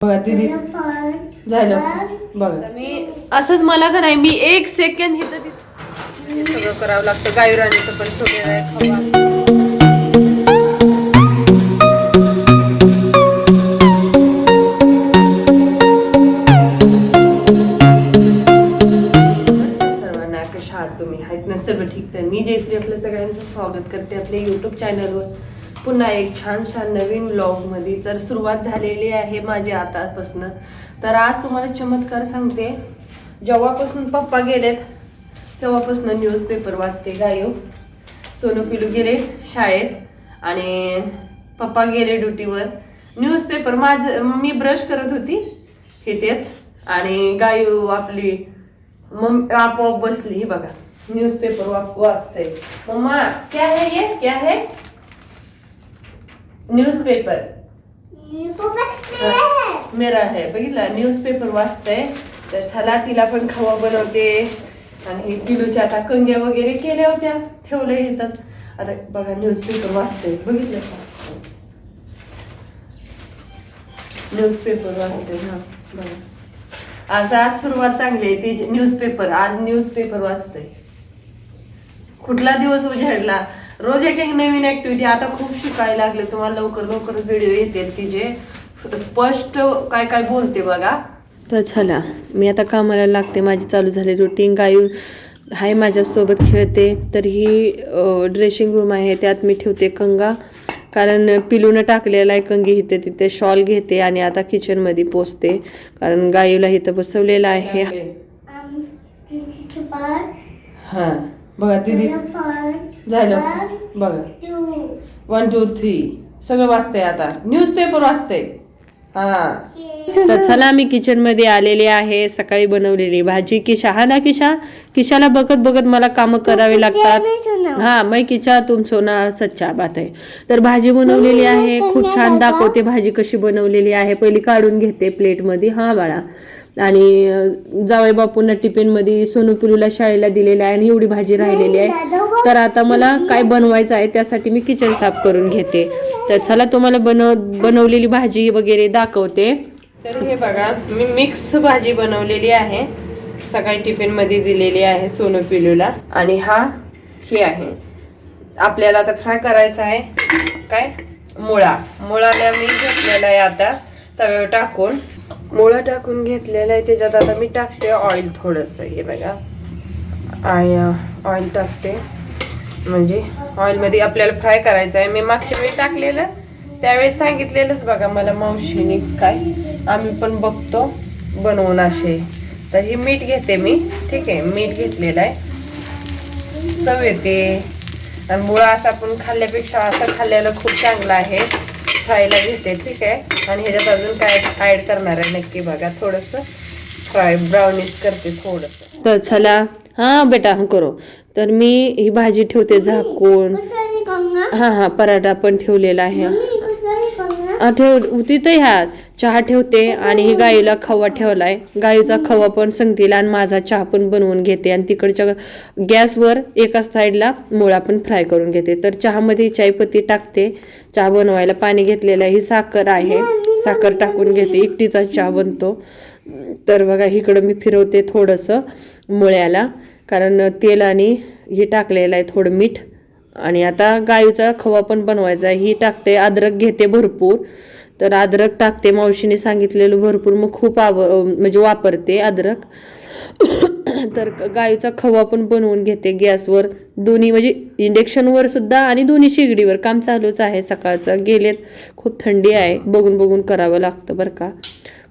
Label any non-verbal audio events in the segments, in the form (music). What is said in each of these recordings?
बघा दीदी. झालं. बघा. मी असंच मला का नाही मी एक सेकंड हे तर सगळं करावं लागतं. गायराणीचं पण आहात तुम्ही? आहेत ना सर्व ठीक तर? मी जयश्री आपल्या सगळ्यांचं स्वागत करते आपल्या यूट्यूब चॅनलवर पुन्हा एक छानशा नवीन ब्लॉगमध्ये तर सुरुवात झालेली आहे माझी आतापासनं तर आज तुम्हाला चमत्कार सांगते. जेव्हापासून पप्पा गेलेत तेव्हापासून न्यूजपेपर वाचते गायो. सोनू पिलू गेले शाळेत आणि पप्पा गेले ड्युटीवर. न्यूजपेपर माझं मी ब्रश करत होती हे तेच. आणि गायू आपली मम आपोआप बसली ही बघा. न्यूजपेपर वाच वाचते मम्मा क्या है ये? क्या है? न्यूजपेपर मेरा है. बघितलं? न्यूजपेपर वाचतंय. तर चला तिला पण खवा बनवते. आणि पिलूच्या आता कंग्या वगैरे केल्या होत्या. ठेवलं येतच आता बघा न्यूजपेपर वाचते बघितलं न्यूजपेपर वाचते हा बघा. आज आज सुरुवात चांगली आहे तिची. न्यूजपेपर आज न्यूजपेपर वाचते कुठला दिवस उजाडला? रोज एक एक नवीन ऍक्टिव्हिटी आता खूप शिकायला लागले. तुम्हाला लवकर लवकर व्हिडिओ येतील तिचे स्पष्ट काय काय बोलते बघा. तर चला मी आता कामाला लागते. माझी चालू झाली रुटीन गायू हाय माझ्यासोबत खेळते. तर ही ड्रेसिंग रूम आहे. त्यात मी ठेवते कंगा. कारण पिलूनं टाकलेला आहे. कंगी इथे तिथे शॉल घेते आणि आता किचनमध्ये पोचते. कारण गायूला इथं बसवलेलं आहे. हां. बघा दीदी. झालं. बघा. वन टू थ्री सगळं वाचतंय आता. न्यूजपेपर वाचते हा. तर चला मी किचनमध्ये आलेले आहे सकाळी बनवलेली भाजी. किशा हा ना किशा? किशाला बघत बघत मला काम करावे लागतात. हा मै किशा तुम सोना सच्चा बात आहे. तर भाजी बनवलेली आहे. खूप छान दाखवते भाजी कशी बनवलेली आहे. पहिली काढून घेते प्लेटमध्ये. हा बाळा. आणि जावई बापूंना टिफिनमध्ये सोनू पिलूला शाळेला दिलेली आहे आणि एवढी भाजी राहिलेली आहे. तर आता मला काय बनवायचं आहे त्यासाठी मी किचन साफ करून घेते. तर चला तुम्हाला बनव बनवलेली भाजी वगैरे दाखवते. तर हे बघा मी मिक्स भाजी बनवलेली आहे. सकाळी टिफिनमध्ये दिलेली आहे सोनू पिलूला. आणि हा हे आहे. आपल्याला आता फ्राय करायचा आहे? काय? मुळा. मुळाला मी घेतलेला आहे आता तव्यावर टाकून. मुळं टाकून घेतलेलं आहे त्याच्यात आता मी टाकते ऑइल थोडंसं हे बघा. आणि ऑइल टाकते. म्हणजे ऑइलमध्ये आपल्याला फ्राय करायचं आहे. मी मागच्या वेळी टाकलेलं त्यावेळेस सांगितलेलंच बघा मला मावशीनीच काय. आम्ही पण बघतो बनवून असे. तर हे मीठ घेते मी. ठीक आहे मीठ घेतलेलं आहे. चव येते. आणि मुळा असा आपण खाल्ल्यापेक्षा असं खाल्ल्याला खूप चांगला आहे. फ्रायला घेते ठीक आहे. आणि ह्याच्यात अजून काय ऍड करणार आहे नक्की बघा. थोडंसं फ्राय ब्राउनिश करते थोडंसं. तर चला हां बेटा हा करो. तर मी ही भाजी ठेवते झाकून. हां हां पराठा पण ठेवलेला आहे. हा, ठेव तिथे ह्या चहा ठेवते आणि ही गाईला खवा ठेवलाय. गाईचा खवा पण संगतीला आणि माझा चहा पण बनवून घेते आणि तिकडच्या गॅसवर एका साईडला मुळा पण फ्राय करून घेते. तर चहामध्ये चायपत्ती टाकते. चहा बनवायला पाणी घेतलेलं आहे. ही साखर आहे. साखर टाकून घेते. एकटीचा चहा बनतो. तर बघा इकडं मी फिरवते थोडंसं मुळ्याला. कारण तेल आणि हे टाकलेलं आहे थोडं मीठ. आणि आता गाईचा खवा पण बनवायचा आहे. ही टाकते. अद्रक घेते भरपूर. तर अद्रक टाकते. मावशीने सांगितलेलं भरपूर. मग खूप आव म्हणजे वापरते अद्रक. (coughs) तर गाईचा खवा पण बनवून घेते गॅसवर. दोन्ही म्हणजे इंडक्शनवर सुद्धा आणि दोन्ही शेगडीवर. काम चालूच आहे सकाळचं. गेलेत. खूप थंडी आहे. बघून बघून करावं लागतं बरं का.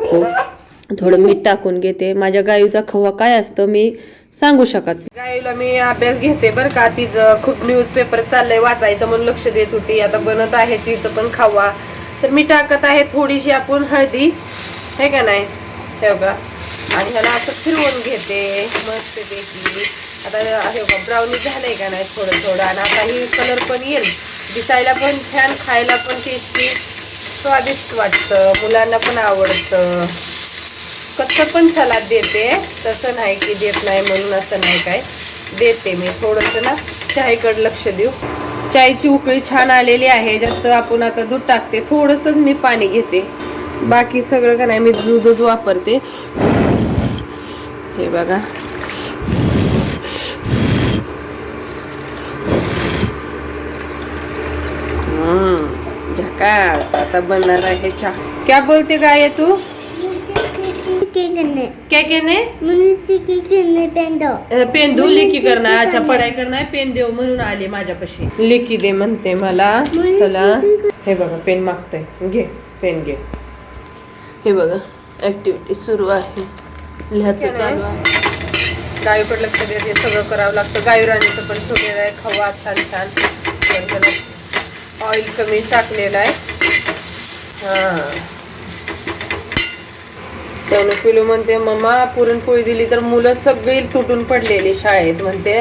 खूप. थोडं मीठ टाकून घेते. माझ्या गाईचा खवा काय असतं मी सांगू शकत गाईला मी अभ्यास घेते बरं का. तिचं खूप न्यूजपेपर चाललंय. वाचायचं म्हणून लक्ष देत होती. आता बनत आहे तिचं पण खावा. तर मी टाकत आहे थोडीशी आपण हळदी. हे का नाही? हे बघा. आणि ह्याला असं फिरवून घेते. मस्त पैकी. आता हे बघा ब्राउनी झालंय का नाही थोडं थोडं? आणि आता ही कलर पण येईल. दिसायला पण छान खायला पण टेस्टी स्वादिष्ट वाटतं. मुलांना पण आवडतं. कच्चं पण सलाद देते. तसं नाही की देत नाही म्हणून असं नाही काय. देते मी. थोडंसं ना चायकडे लक्ष देऊ. चायची उकळी छान आलेली आहे जास्त आपण आता दूध टाकते. थोडंसंच मी पाणी घेते. बाकी सगळं का नाही मी दूधच वापरते. हे बघा. हम्म, झकास. आता बनणार आहे चहा. क्या बोलते गाय तू? क्या कहने अ, पेन देऊ लेखी करणार अच्छा पढाई करणार पेन देऊ म्हणून आले माझ्यापाशी. लेखी दे म्हणते मला. चला. हे बघा पेन मागताय. घे पेन घे. हे बघा ऍक्टिव्हिटी सुरू आहे. लिहायचं चालू आहे. गायीकडे लक्ष देते सगळं करावं लागतं. गाई राणीचं पण ठेवलेलं आहे खवा छान छान. ऑइल कमी टाकलेलं आहे. हां. त्यानं पिलू म्हणते मम्मा पुरणपोळी दिली तर मुलं सगळी तुटून पडलेली शाळेत म्हणते.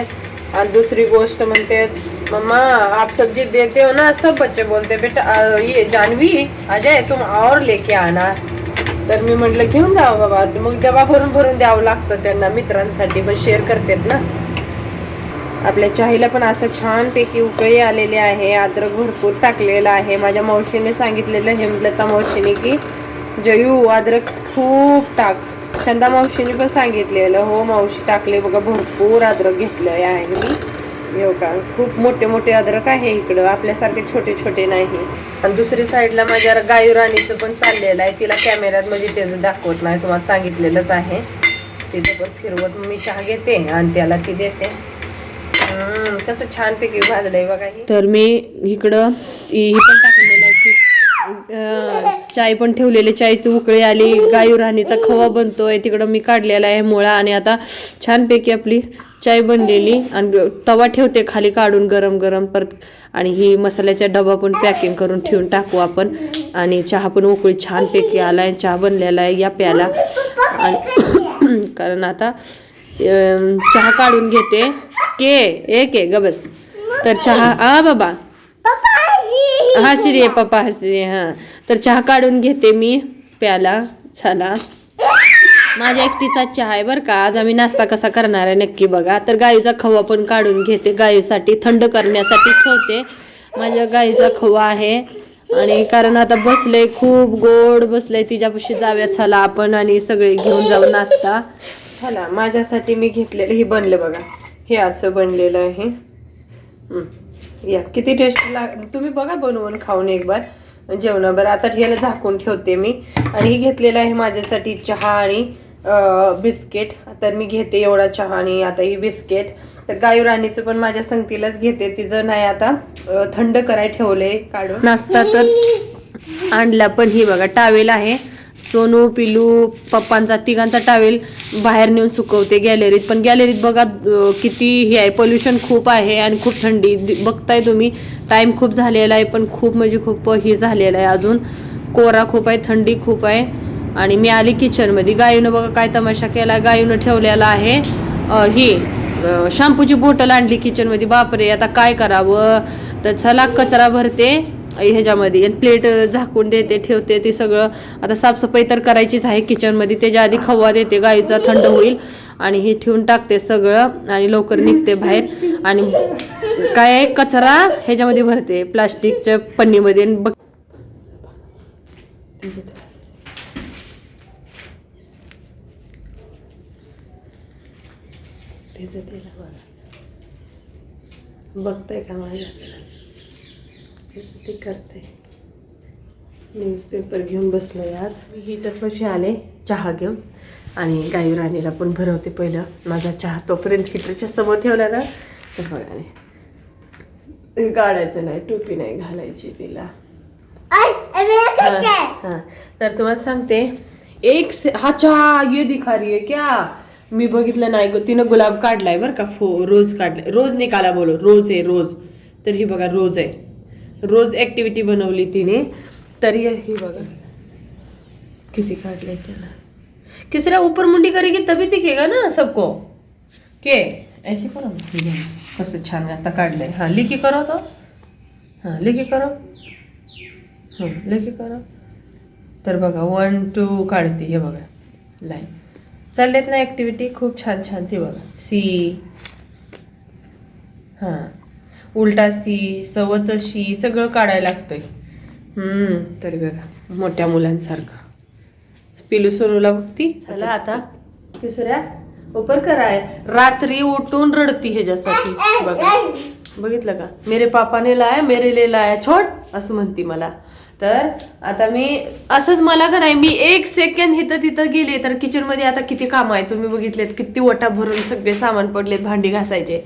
आणि दुसरी गोष्ट म्हणते मम्मा आप सब्जी देते हो ना सब बच्चे बोलते बेटा ये जानवी अजय तुम और लेके आना. तर मी म्हटलं घेऊन जावं हो बाबा. मग डबा भरून भरून द्यावं लागतं त्यांना मित्रांसाठी पण शेअर करतात ना. आपल्या चाहीला पण असं छानपैकी उकळी आलेली आहे अद्रक भरपूर टाकलेलं आहे. माझ्या मावशीने सांगितलेलं हेमलता मावशीने की जयू अद्रक खूप टाक. चंदा मावशीने पण सांगितलेलं हो मावशी टाकले बघा भरपूर अद्रक घेतलं आहे मी. हो का? खूप मोठे मोठे अद्रक आहे इकडं आपल्यासारखे छोटे छोटे नाही. आणि दुसरी साईडला माझ्या गायू राणीचं पण चाललेलं आहे तिला कॅमेऱ्यात म्हणजे त्याचं दाखवत नाही तुम्हाला सांगितलेलंच आहे. तिथं पण फिरवत मी चहा घेते आणि त्याला ती देते. कसं छानपैकी भाजलंय बघा तर मी इकडं ही पण टाकलेलं आहे चाय पण ठेवलेली चायची उकळी आली गायू राणीचा खवा बनतोय तिकडं मी काढलेला आहे मुळा आणि आता छानपैकी आपली चाय बनलेली आणि तवा ठेवते खाली काढून गरम गरम परत. आणि ही मसाल्याचा डबा पण पॅकिंग करून ठेवून टाकू आपण. आणि चहा पण उकळी छानपैकी आला आहे चहा बनलेला आहे या प्याला आणि (clears throat) कारण आता चहा काढून घेते. के एक आहे ग बस. तर चहा आ बाबा. हसरी आहे पप्पा हसरी हा. तर चहा काढून घेते मी प्याला चला. माझ्या एकटीचा चहा आहे बरं का. आज आम्ही नाश्ता कसा करणार आहे नक्की बघा. तर गाईचा खवा पण काढून घेते. गाईसाठी थंड करण्यासाठी ठेवते. माझ्या गाईचा खवा आहे. आणि कारण आता बसलंय खूप गोड बसलंय. तिच्यापाशी जाऊयात चला आपण आणि सगळे घेऊन जाऊ नाश्ता. चला माझ्यासाठी मी घेतलेलं हे बनलं बघा. हे असं बनलेलं आहे. या किती टेस्ट लाग तुम्ही बघा बनवून खाऊन एक बार जेवणावर आता ह्याला झाकून ठेवते मी. आणि हे घेतलेलं आहे माझ्यासाठी चहा आणि बिस्किट. तर मी घेते एवढा चहा आणि आता ही बिस्किट. तर गायू राणीचं पण माझ्या संगतीलाच घेते. तिचं नाही आता थंड कराय ठेवलंय काढून. नाश्ता तर आणला पण ही बघा टावेल आहे. सोनू पिलू पप्पांचा तिघांचा टावेल बाहेर नेऊन सुकवते गॅलरीत. पण गॅलरीत बघा किती हे आहे. पोल्युशन खूप आहे आणि खूप थंडी. बघताय तुम्ही टाईम खूप झालेला आहे पण खूप म्हणजे खूप हे झालेलं आहे अजून. कोरा खूप आहे थंडी खूप आहे. आणि मी आली किचनमध्ये गायूनं बघा काय तमाशा केला. गायूनं ठेवलेला आहे. हे ही शॅम्पूची बॉटल आणली किचनमध्ये बापरे आता काय करावं? तर चला कचरा भरते. ह्याच्यामध्ये. आणि प्लेट झाकून देते ठेवते ते सगळं. आता साफसफाई तर करायचीच आहे किचनमध्ये त्याच्या आधी खवा देते गाईचा थंड होईल. आणि हे ठेवून टाकते सगळं. आणि लवकर निघते बाहेर. आणि काय कचरा ह्याच्यामध्ये भरते. प्लास्टिकच्या पन्नीमध्ये. आणि बघ. बघताय का माझ्या? ते करते. न्यूजपेपर घेऊन बसलोय आज. मी हिटर पशी आले चहा घेऊन. आणि गाई राणीला पण भरवते पहिलं. माझा चहा तोपर्यंत हिटरच्या समोर ठेवला ना. तर बघा नाही. गाडायचं नाही टोपी नाही घालायची तिला. हाँ. तर तुम्हाला सांगते एक से हा चहा ये दिखा रही है क्या? मी बघितलं नाही ग- तिनं गुलाब काढलाय बरं का. फो रोज काढलाय. रोज निकाला बोलो रोज आहे रोज. तर ही बघा रोज आहे. रोज ऍक्टिव्हिटी बनवली तिने. तर ही बघा. किती काढलंय त्याला. किसरा ऊपर मुंडी करेगी तभी दिखेगा ना सबको. के? ऐसे करो ना. कसं छान आता काढलंय. हा लिखी करो तो. हाँ लिखी करो. हं, लेखी करा. तर बघा वन टू काढते. हे बघा. लाईन चाललेत ना ॲक्टिव्हिटी खूप छान छान. ती बघा. सी हाँ. उलटा सी सवच शी सगळं काढायला लागतंय. हम्म, तरी बघा मोठ्या मुलांसारखं. पिलू सोनूला बघती? चला आता. किशोऱ्या ओपर कराय. रात्री उठून रडती ह्याच्यासाठी. बघा. बघितलं का? मेरे पापाने लाया मेरे ले लाया. छोड असं म्हणती मला. तर आता मी असंच मला का नाही मी एक सेकंड इथं तिथं गेले तर किचनमध्ये आता किती काम आहे तुम्ही बघितलेत किती वटा भरून सगळे सामान पडलेत भांडी घासायचे.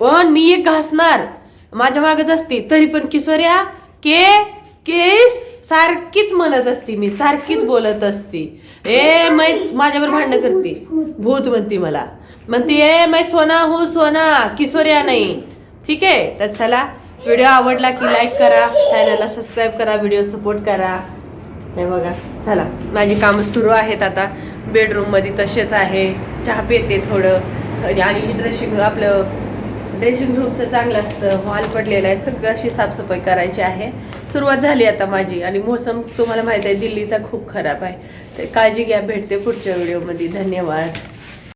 पण मी एक घासणार. माझ्या मागच असते तरी पण किशोर्या के केस सारखीच म्हणत असती मी सारखीच बोलत असते. ए मै माझ्यावर भांडण करते. भूत म्हणते मला. म्हणते ए मै सोना हो सोना किशोर्या नाही. ठीक आहे? तर चला व्हिडिओ आवडला की लाईक करा चॅनलला सबस्क्राईब करा व्हिडिओ सपोर्ट करा. हे बघा चला माझी कामं सुरू आहेत आता. बेडरूममध्ये तसेच आहे. चहा पिते थोडं. आणि- आणि ड्रेसिंग आपलं ड्रेसिंग रूमचं चांगलं असतं हॉल पडलेलं आहे सगळं अशी साफसफाई करायची आहे. सुरुवात झाली आता माझी आणि मोसम तुम्हाला माहीत आहे दिल्लीचा खूप खराब आहे. तर काळजी घ्या भेटते पुढच्या व्हिडिओमध्ये धन्यवाद.